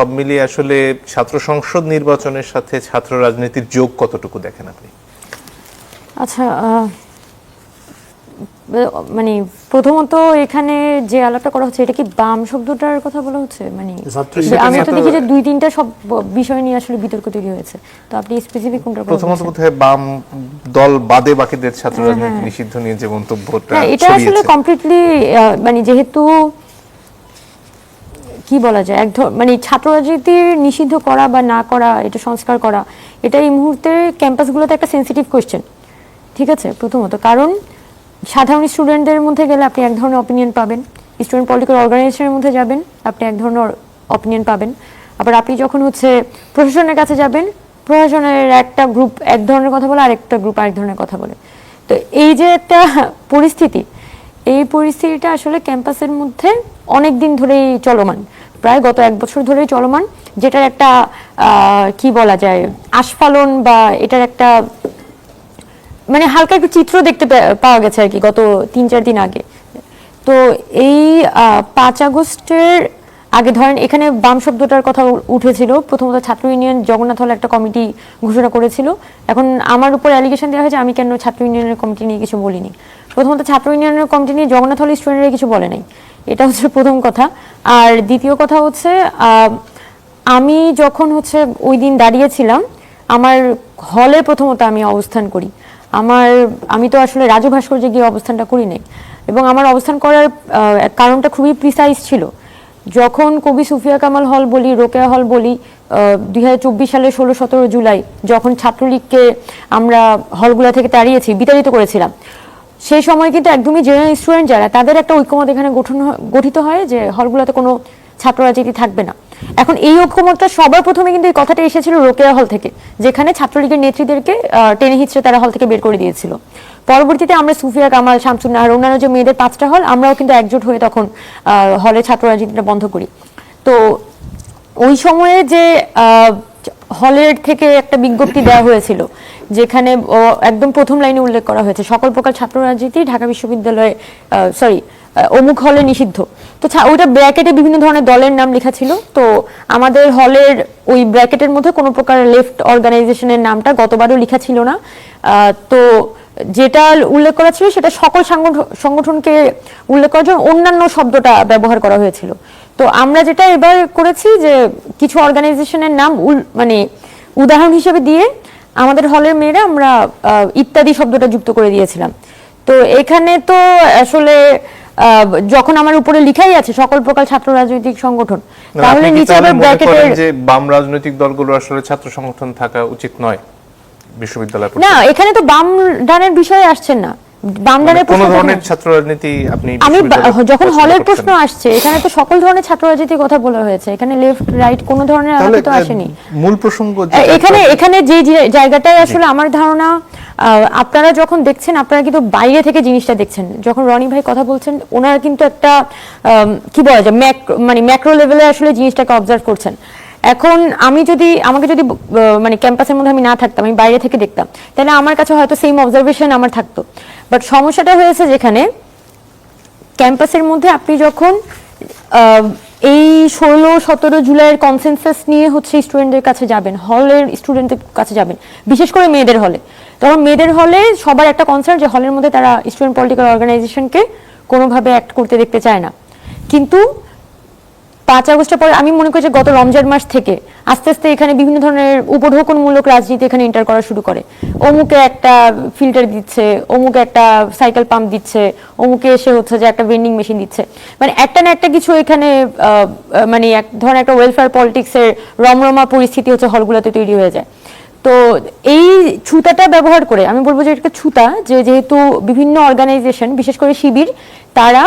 সব মিলিয়ে আসলে ছাত্র সংসদ নির্বাচনের সাথে ছাত্র রাজনীতির যোগ কতটুকু দেখেন আপনি? আচ্ছা আহ, মানে প্রথমত এখানে যে আলাপটা করা হচ্ছে এটা কি বাম শব্দটার কথা বলা হচ্ছে? মানে আমি তো দেখি যে দুই তিনটা সব বিষয় নিয়ে আসলে বিতর্ক তৈরি হয়েছে। তো আপনি স্পেসিফিক কোনটা প্রথমত? বোধহয় বাম দল বাদে বাকিদের ছাত্র রাজনীতি নিষিদ্ধ নিয়ে যে মন্তব্যটা হ্যাঁ এটা আসলে কমপ্লিটলি মানে যেহেতু কি বলা যায়? এক মানে ছাত্র রাজনীতি নিষিদ্ধ করা বা না করা, এটা সংস্কার করা, এটা এই মুহূর্তে ক্যাম্পাসগুলোতে একটা সেন্সিটিভ কোয়েশ্চেন ঠিক আছে? প্রথমত, কারণ সাধারণ স্টুডেন্টদের মধ্যে গেলে আপনি এক ধরনের অপিনিয়ন পাবেন স্টুডেন্ট পলিটিক্যাল অর্গানাইজেশনের মধ্যে যাবেন, আপনি এক ধরনের অপিনিয়ন পাবেন। আবার আপনি যখন হচ্ছে প্রশাসনের কাছে যাবেন, প্রশাসনের একটা গ্রুপ এক ধরনের কথা বলে, আরেকটা গ্রুপ আরেক ধরনের কথা বলে। তো এই যে একটা পরিস্থিতি, এই পরিস্থিতিটা আসলে ক্যাম্পাসের মধ্যে অনেক দিন ধরেই চলমান। প্রায় গত এক বছর ধরেই চলমান, যেটার একটা কি বলা যায়, আস্ফালন বা এটার একটা মানে হালকা একটু চিত্র দেখতে পাওয়া গেছে আর কি গত তিন চার দিন আগে। তো এই পাঁচ আগস্টের আগে ধরেন এখানে বাম শব্দটার কথা উঠেছিল। প্রথমত ছাত্র ইউনিয়ন জগন্নাথ হল একটা কমিটি ঘোষণা করেছিল। এখন আমার উপর অ্যালিগেশন দেওয়া হয়েছে, আমি কেন ছাত্র ইউনিয়নের কমিটি নিয়ে কিছু বলিনি। প্রথমত ছাত্র ইউনিয়নের কমিটি নিয়ে জগন্নাথ হল স্টুডেন্টরা কিছু বলে নাই। এটা হচ্ছে প্রথম কথা। আর দ্বিতীয় কথা হচ্ছে আমি যখন হচ্ছে ওই দিন দাঁড়িয়েছিলাম, আমার হলে প্রথমত আমি অবস্থান করি। আমার, আমি তো আসলে রাজু ভাস্কর্যে গিয়ে অবস্থানটা করি নাই। এবং আমার অবস্থান করার কারণটা খুবই প্রিসাইজ ছিল। যখন কবি সুফিয়া কামাল হল বলি, রোকেয়া হল বলি দুই হাজার চব্বিশ সালের ষোলো সতেরো জুলাই, যখন ছাত্রলীগকে আমরা হলগুলা থেকে তাড়িয়েছি, বিতাড়িত করেছিলাম সেই সময় কিন্তু একদমই জেনারেল স্টুডেন্ট যারা, তাদের একটা ঐক্যমত এখানে গঠন গঠিত হয় যে হলগুলোতে কোনো ছাত্র রাজনীতি থাকবে না। এখন এই ঐক্যমতটা সবার প্রথমে কিন্তু এই কথাটা এসেছিল রোকেয়া হল থেকে, যেখানে ছাত্রলীগের নেত্রীদেরকে টেনে হিচড়ে তারা হল থেকে বের করে দিয়েছিল। পরবর্তীতে আমরা সুফিয়া কামাল শামসুন নাহার অন্যান্য যে মেয়েদের পাঁচটা হল, আমরাও কিন্তু একজোট হয়ে তখন হলে ছাত্র রাজনীতিটা বন্ধ করি। তো ওই সময়ে যে হলের থেকে একটা বিজ্ঞপ্তি দেওয়া হয়েছিল, যেখানে একদম প্রথম লাইনে উল্লেখ করা হয়েছে, সকল প্রকার ছাত্র রাজনীতি ঢাকা বিশ্ববিদ্যালয়ে সরি অমুক হলে নিষিদ্ধ। তো ওইটা ব্র্যাকেটে বিভিন্ন ধরনের দলের নাম লেখা ছিল, তো আমাদের হলের ওই ব্র্যাকেটের মধ্যে কোনো প্রকার লেফট অর্গানাইজেশনের নামটা গতবারও লেখা ছিল না। তো যেটা উল্লেখ করা ছিল, সেটা সকল সাংগঠন- সংগঠনকে উল্লেখ করার জন্য অন্যান্য শব্দটা ব্যবহার করা হয়েছিল। তো আমরা যেটা এবার করেছি যে কিছু অর্গানাইজেশনের নাম উল- মানে উদাহরণ হিসেবে দিয়ে আমাদের হলের মেয়েরা আমরা ইত্যাদি শব্দটা যুক্ত করে দিয়েছিলাম। তো এখানে তো আসলে যখন আমার উপরে লিখাই আছে সকল প্রকার ছাত্র রাজনৈতিক সংগঠন তাহলে নিচে আবার ব্র্যাকেটের যে বাম রাজনৈতিক দলগুলো আসলে ছাত্র সংগঠন থাকা উচিত নয়? বিশ্ববিদ্যালয় না এখানে তো বাম ডানের বিষয়ে আসছেন না। বাম মানে কোন ধরনের ছাত্র রাজনীতি আপনি আমি যখন হলের প্রশ্ন আসছে এখানে তো সকল ধরনের ছাত্র রাজনীতির কথা বলা হয়েছে। এখানে লেফট রাইট কোনো ধরনের আলাদা তো আসেনি। মূল প্রসঙ্গ এখানে এখানে যে জায়গাটায় আসলে আমার ধারণা আহ, আপনারা যখন দেখছেন আপনারা কিন্তু বাইরে থেকে জিনিসটা দেখছেন। যখন রনি ভাই কথা বলছেন ওনারা কিন্তু একটা কি বলা যায় ম্যাক মানে ম্যাক্রো লেভেলে আসলে জিনিসটাকে অবজার্ভ করছেন। এখন আমি যদি, আমাকে যদি মানে ক্যাম্পাসের মধ্যে আমি না থাকতাম, আমি বাইরে থেকে দেখতাম, তাহলে আমার কাছে হয়তো সেম অবজারভেশন আমার থাকতো। বাট সমস্যাটা হয়েছে যেখানে ক্যাম্পাসের মধ্যে আপনি যখন এই ষোলো, সতেরো জুলাইয়ের কনসেনসাস নিয়ে হচ্ছে স্টুডেন্টদের কাছে যাবেন হলের স্টুডেন্টদের কাছে যাবেন, বিশেষ করে মেয়েদের হলে তখন মেয়েদের হলে সবার একটা কনসার্ন যে হলের মধ্যে তারা স্টুডেন্ট পলিটিক্যাল অর্গানাইজেশনকে কোনোভাবে অ্যাক্ট করতে দেখতে চায় না। কিন্তু পাঁচ আগস্টের পরে আমি মনে করি যে গত রমজান মাস থেকে আস্তে আস্তে এখানে বিভিন্ন ধরনের উপঢৌকনমূলক রাজনীতি এখানে এন্টার করা শুরু করে। অমুকে একটা ফিল্টার দিচ্ছে, অমুকে একটা সাইকেল পাম্প দিচ্ছে, অমুকে এসে হচ্ছে যে একটা ভেন্ডিং মেশিন দিচ্ছে। মানে একটা না একটা কিছু এখানে মানে এক ধরনের একটা ওয়েলফেয়ার পলিটিক্সের রমরমা পরিস্থিতি হচ্ছে হলগুলোতে তৈরি হয়ে যায়। তো এই ছুতাটা ব্যবহার করে, আমি বলব যে একটা ছুতা, যে যেহেতু বিভিন্ন অর্গানাইজেশন বিশেষ করে শিবির, তারা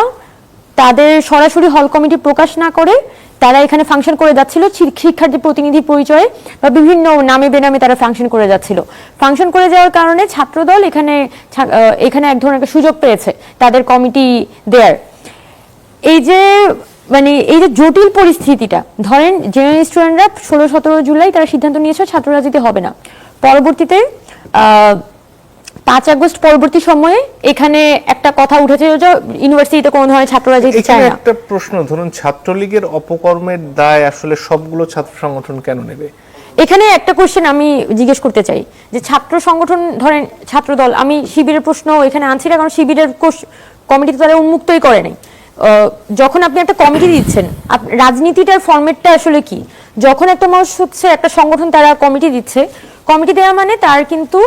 তাদের সরাসরি হল কমিটি প্রকাশ না করে তারা এখানে ফাংশন করে যাচ্ছিল। শিক্ষার্থী প্রতিনিধি পরিচয়ে বা বিভিন্ন নামে বেনামে তারা ফাংশন করে যাচ্ছিল। ফাংশন করে যাওয়ার কারণে ছাত্রদল এখানে এখানে এক ধরনের সুযোগ পেয়েছে তাদের কমিটি দেয়ার। এই যে মানে এই যে জটিল পরিস্থিতিটা, ধরেন জেনারেল স্টুডেন্টরা ষোলো সতেরো জুলাই তারা সিদ্ধান্ত নিয়েছে ছাত্ররা রাজনীতি হবে না। পরবর্তীতে পাঁচ আগস্ট পরবর্তী সময়ে এখানে একটা কথা উঠেছে যে ইউনিভার্সিটিতে কোনো ধরনের ছাত্র রাজনীতি এখানে চায় না। একটা প্রশ্ন ধরুন ছাত্রলীগের অপকর্মের দায় আসলে সবগুলো ছাত্র সংগঠন কেন নেবে? এখানে একটা কোশ্চেন আমি জিজ্ঞেস করতে চাই যে ছাত্র সংগঠন ধরেন ছাত্র দল আমি শিবিরের প্রশ্ন এখানে আনছি না কারণ শিবিরের কমিটি তো তারা উন্মুক্তই করে নাই। যখন আপনি একটা কমিটি দিচ্ছেন রাজনীতিটার ফরম্যাটটা আসলে কি? যখন একটা মানুষ হচ্ছে একটা সংগঠন তারা কমিটি দিচ্ছে কমিটি দেওয়া মানে তার কিন্তু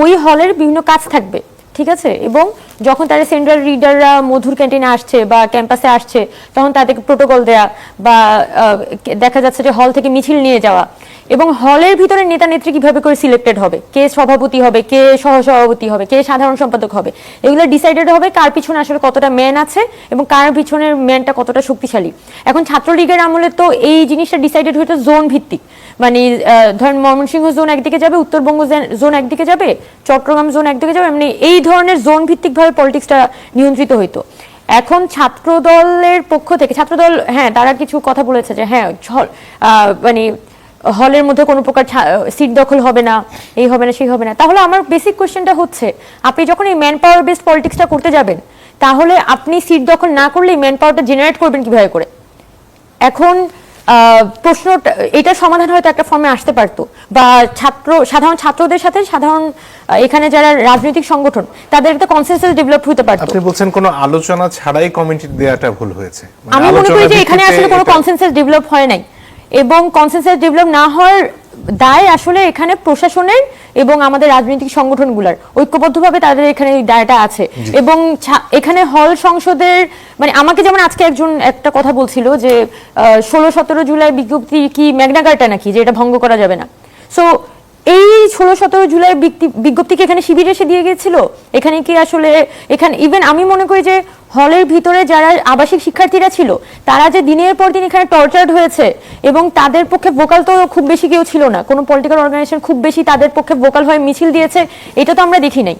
ওই হলের বিভিন্ন কাজ থাকবে, ঠিক আছে? এবং যখন তারা সেন্ট্রাল রিডাররা মধুর ক্যান্টিনে আসছে বা ক্যাম্পাসে আসছে, তখন তাদেরকে প্রোটোকল দেয়া বা দেখা যাচ্ছে যে হল থেকে মিছিল নিয়ে যাওয়া এবং হলের ভিতরে নেতা নেত্রী কীভাবে করে সিলেক্টেড হবে? কে সভাপতি হবে? কে সহসভাপতি হবে? কে সাধারণ সম্পাদক হবে? এগুলো ডিসাইডেড হবে কার পিছনে আসলে কতটা ম্যান আছে এবং কার পিছনের ম্যানটা কতটা শক্তিশালী। এখন ছাত্রলীগের আমলে তো এই জিনিসটা ডিসাইডেড হইতো জোন ভিত্তিক। মানে ধরেন ময়মনসিংহ জোন একদিকে যাবে, উত্তরবঙ্গ জোন একদিকে যাবে, চট্টগ্রাম জোন একদিকে যাবে মানে এই ধরনের জোন ভিত্তিক ভাবে পলিটিক্সটা নিয়ন্ত্রিত হইতো। এখন ছাত্র দলের পক্ষ থেকে ছাত্র দল হ্যাঁ তারা কিছু কথা বলেছে যে হ্যাঁ মানে হলের মধ্যে কোনো প্রকার সিট দখল হবে না এই হবে না সেই হবে না। তাহলে আমার বেসিক কোশ্চেনটা হচ্ছে আপনি যখন এই ম্যান পাওয়ার বেসড পলিটিক্সটা করতে যাবেন তাহলে আপনি সিট দখল না করলেই ম্যান পাওয়ারটা জেনারেট করবেন কীভাবে করে? এখন আহ, প্রশ্নটা এটার সমাধান হয়তো একটা ফর্মে আসতে পারতো। বা ছাত্র সাধারণ ছাত্রদের সাথে সাধারণ এখানে যারা রাজনৈতিক সংগঠন তাদের একটা কনসেন্সাস ডেভেলপ হতে পারতো। আপনি বলছেন কোনো আলোচনা ছাড়াই কমিটি দেওয়াটা ভুল হয়েছে। মানে আমি মনে করি যে এখানে আসলে কোনো এটা- কনসেন্সাস ডেভেলপ হয় নাই। এবং কনসেন্সাস ডেভেলপ না হওয়ার দায় আসলে এখানে প্রশাসনের এবং আমাদের রাজনৈতিক সংগঠনগুলোর। ঐক্যবদ্ধভাবে তাদের এখানে এই দায়টা আছে। এবং এখানে হল সংসদের মানে আমাকে যেমন আজকে একজন একটা কথা বলছিল যে ষোলো সতেরো জুলাই বিজ্ঞপ্তি কি ম্যাগনাকার্টা নাকি যে এটা ভঙ্গ করা যাবে না। সো এই ষোলো, সতেরো জুলাই বিজ্ঞপ্তি- কি এখানে শিবির এসে দিয়ে গিয়েছিল? এখানে কি আসলে, এখানে ইভেন আমি মনে করি যে হলের ভিতরে যারা আবাসিক শিক্ষার্থীরা ছিল, তারা যে দিনের পর দিন এখানে টর্চার্ড হয়েছে এবং তাদের পক্ষে ভোকাল তো খুব বেশি কেউ ছিল না। কোনো পলিটিক্যাল অর্গানাইজেশন খুব বেশি তাদের পক্ষে ভোকাল হয়ে, মিছিল দিয়েছে, এটা তো আমরা দেখি নাই।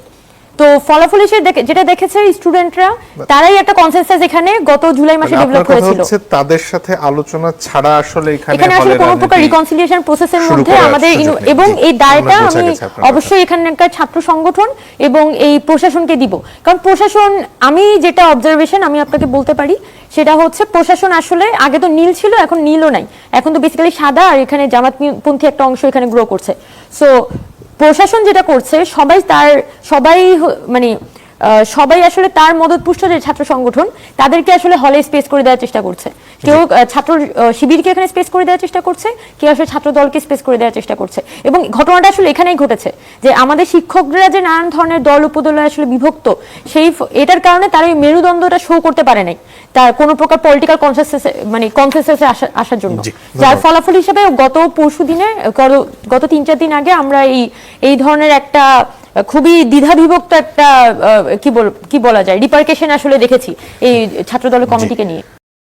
তো ফলাফল হিসেবে যেটা দেখেছে স্টুডেন্টরা তারাই একটা কনসেন্সাস এখানে গত জুলাই মাসে মানে ডেভেলপ কথা করেছিল হচ্ছে তাদের সাথে আলোচনা ছাড়া আসলে এখানে এখানে আসলে কোনো প্রকার রিকনসিলিয়েশন প্রসেসের মধ্যে আমাদের। এবং এই দায়টা আমি। অবশ্যই এখানকার ছাত্র সংগঠন এবং এই প্রশাসনকে দিব। কারণ প্রশাসন আমি যেটা অবজারভেশন আমি আপনাকে বলতে পারি সেটা হচ্ছে প্রশাসন আসলে আগে তো নীল ছিল এখন নীলও নাই। এখন তো বেসিক্যালি সাদা আর এখানে জামাতপন্থী একটা অংশ এখানে গ্রো করছে। সো প্রশাসন যেটা করছে সবাই তার সবাই মানে সবাই আসলে তার মদতপুষ্ট যে ছাত্র সংগঠন তাদেরকে আসলে হলে স্পেস করে দেওয়ার চেষ্টা করছে। কেউ ছাত্র শিবিরকে এখানে স্পেস করে দেওয়ার চেষ্টা করছে কেউ আসলে ছাত্র দলকে স্পেস করে দেওয়ার চেষ্টা করছে। এবং ঘটনাটা আসলে এখানেই ঘটেছে যে আমাদের শিক্ষকরা যে নানান ধরনের দল উপদলে আসলে বিভক্ত সেই এটার কারণে তারা ওই মেরুদণ্ডটা শো করতে পারে নাই তার কোনো প্রকার পলিটিক্যাল কনসেন্সাস মানে কনসেন্সাসে আসার জন্য। যার ফলাফল হিসেবে গত পরশু দিনে গত- তিন চার দিন আগে আমরা এই এই ধরনের একটা খুবই দ্বিধাবিভক্ত একটা কি বল কি বলা যায়? রিপার্কেশন আসলে দেখেছি এই ছাত্রদল কমিটিকে নিয়ে।